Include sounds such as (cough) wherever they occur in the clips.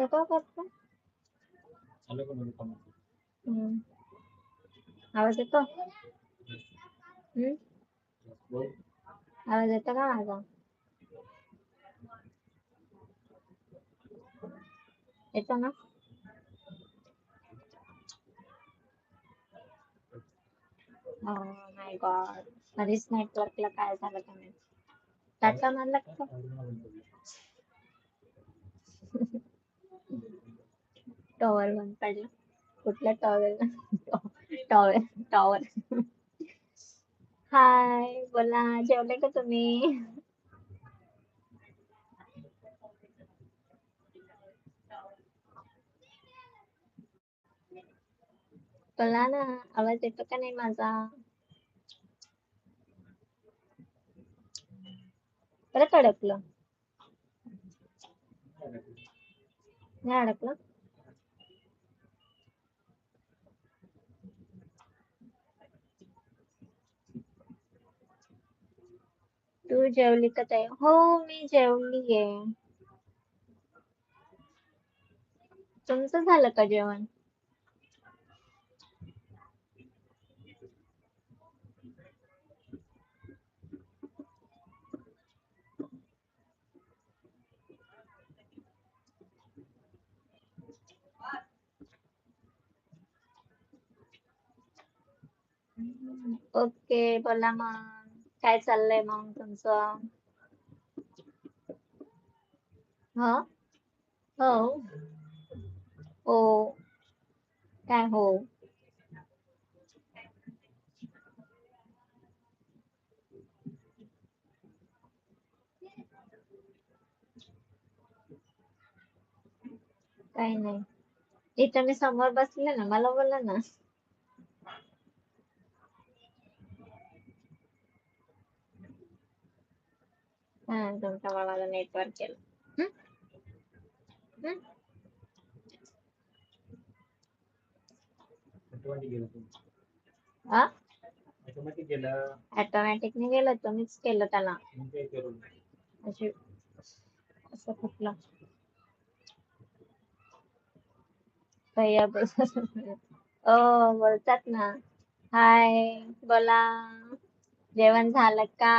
असं का करतो? हम्म. आवाज येतो? हम्म. आवाज येतो का माझा? येतो ना? माय गॉड नेटवर्कला काय झालं का नाही टाटा मारला का? टॉवर बंद पडला कुठल्या टॉवेल टॉवेल टॉवर. हाय बोला जेवले का तुम्ही? बोला ना आवाज येतो का नाही माझा? परत अडकलं. नाही अडकलं? तू जेवली का ताई हो मी जेवलीये तुमचं झालं का जेवण ओके बोला मग काय चाललंय मग तुमचं? हा? हो. हो. काय हो? काही नाही. इथं मी समोर बसले ना मला बोला ना. हा तुमच्या मला नेटवर्क केलं. हं? हं? Automatic गेलं. ऑटोमॅटिक नाही गेलं तुम्हीच केलं त्याला. असं कुठलं? ओ बोलतात ना. हाय बोला. जेवण झालं का?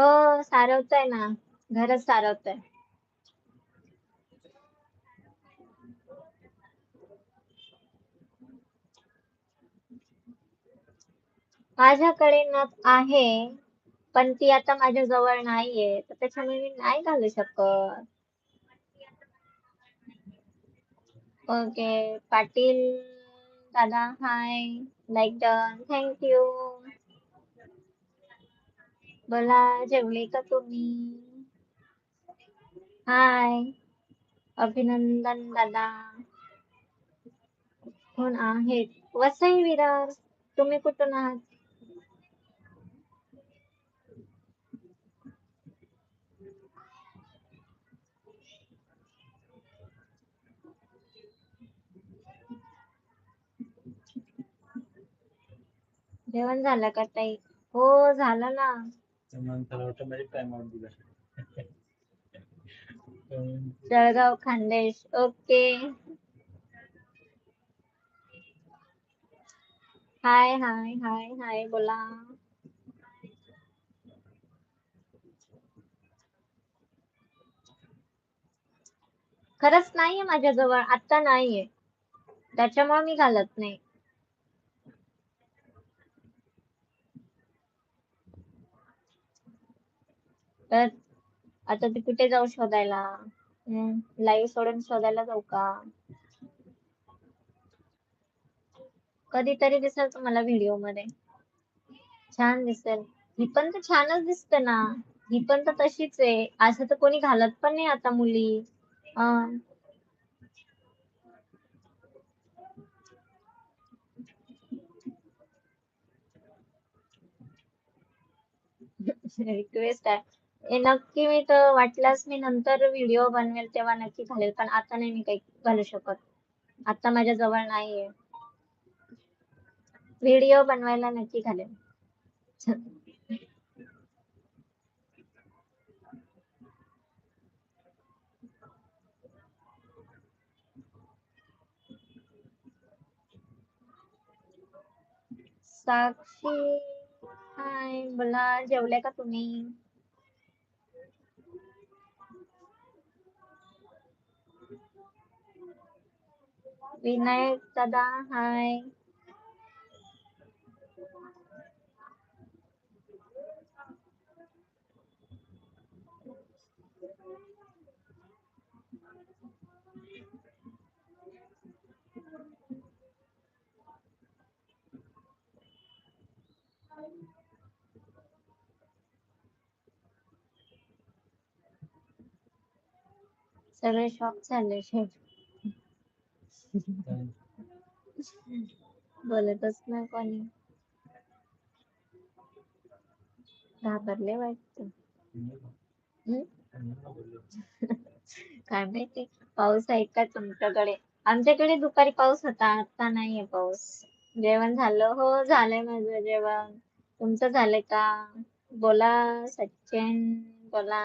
हो सारवतोय ना. घरच सारवतोय. माझ्याकडे नथ आहे पण ती आता माझ्या जवळ नाहीये. तर त्याच्यामुळे मी नाही घालू शकत. ओके पाटील दादा हाय लाईक डन थँक्यू बोला जेवले का तुम्ही? हाय अभिनंदन दादा. कोण आहेत? वसई विरार. तुम्ही कुठून आहात? जेवण झालं का ताई? हो झालं ना. नंतर ऑटोमॅटिक टाइम आउट दिला. (laughs) Jalgaon Khandesh. Okay. Hi hi hi hi बोला. खरंच नाहीये माझ्याजवळ आता नाहीये. त्याच्यामुळे मी घालत नाही. तर आता ते कुठे जाऊ शोधायला? लाईव्ह सोडून शोधायला जाऊ का? कधीतरी दिसेल तुम्हाला व्हिडिओमध्ये. छान दिसेल. ही पण तर छानच दिसते ना. ही पण तर तशीच आहे. असं तर कोणी घालत पण नाही आता मुली. अं. रिक्वेस्ट (laughs) आहे. नक्की मी तर वाटल्यास मी नंतर व्हिडिओ बनवेल तेव्हा नक्की घालेल पण आता नाही मी काही घालू शकत. आता माझ्या जवळ नाहीये. व्हिडिओ बनवायला नक्की घालेल. साक्षी हाय बोला जेवले का तुम्ही? विनायक दादा हाय सगळे शॉक झाले शेठ काय? बोलतच नाही कोणी. घाबरले वाटत. काय माहिती? पाऊस आहे का तुमच्याकडे? आमच्याकडे दुपारी पाऊस होता आता नाहीये पाऊस. जेवण झालं? हो झालंय माझं जेवण. तुमचं झालंय का? बोला सचिन बोला.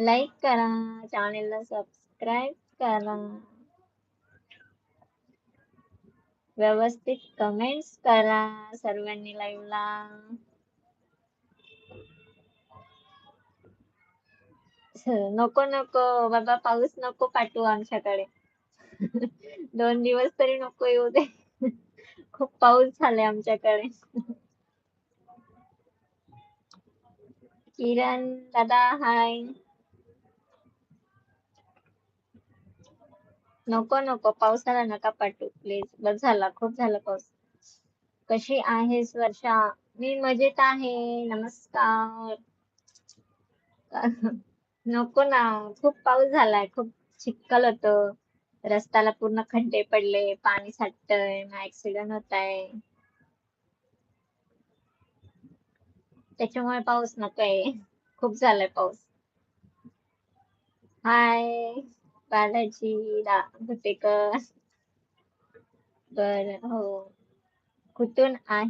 लाईक करा चॅनेलला सबस्क्राईब करा व्यवस्थित कमेंट्स करा सर्वांनी लाईव्हला नको नको बाबा पाऊस नको पाठवू आमच्याकडे. दोन दिवस तरी नको येऊ दे. खूप पाऊस झालाय आमच्याकडे. किरण दादा हाय नको नको. पावसाला नका पाठवू प्लीज बस झाला खूप झाला पाऊस. कशी आहेस वर्षा? मी मजेत आहे. नमस्कार. (laughs) नको ना. खूप पाऊस झालाय. खूप चिखल होत. रस्त्याला पूर्ण खड्डे पडले. पाणी साठतंय. ऍक्सिडेंट होत आहे त्याच्यामुळे पाऊस नकोय. खूप झालाय पाऊस. हाय बालाजी दा भुतेकर बर हो. कुठून आहे?